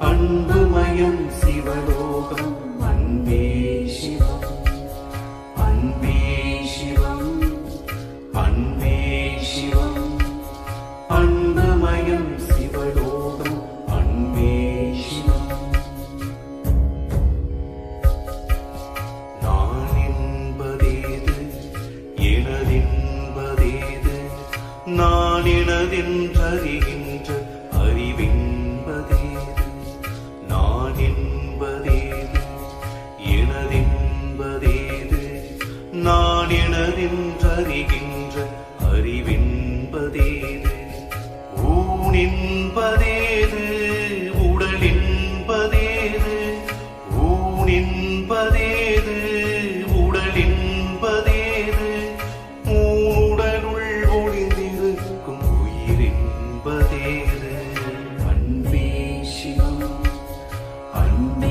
அன்புமயம் சிவலோகம் அன்பே சிவம். அன்பே சிவம் அன்பே சிவம். அன்புமயம் எனதென்றறிகின்ற அறிவென்பதேது நான் என்பதேது எனதென்பதேது நான் எனதென்றறிகின்ற அறிவென்பதேது ஊனின் என்பதேது அன்பே சிவம் அன்பே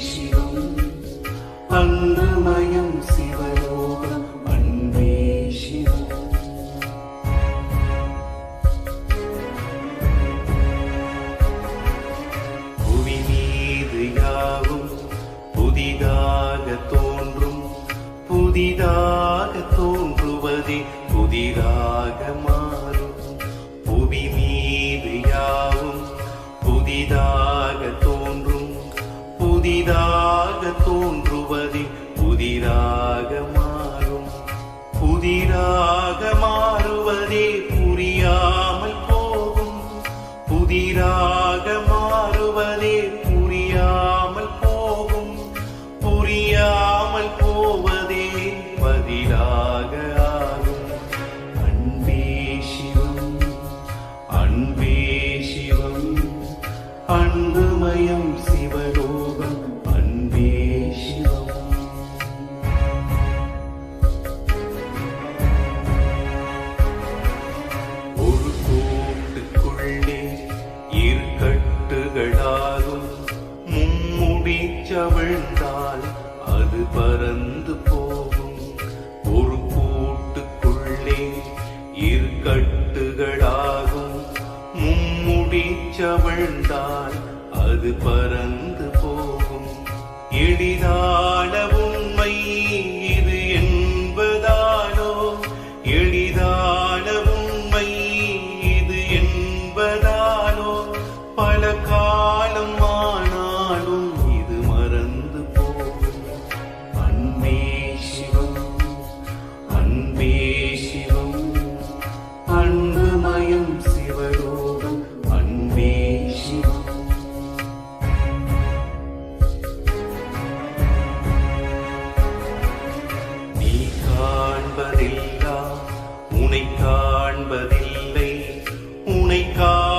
சிவம் அன்புமயம் சிவலோகம் அன்பே சிவம் புவி மீது யாவும் புதிதாக தோன்றும் புதிதாக தோன்றுவதே புதிதாக மும்முடி அது பறந்து போகும். ஒரு கூட்டுக்குள்ளே இருக்கட்டுகளாகும் மும்முடி சவிழ்ந்தால் அது பறந்து போகும். எளிதான உனை காண்பதில்லை. உனை கா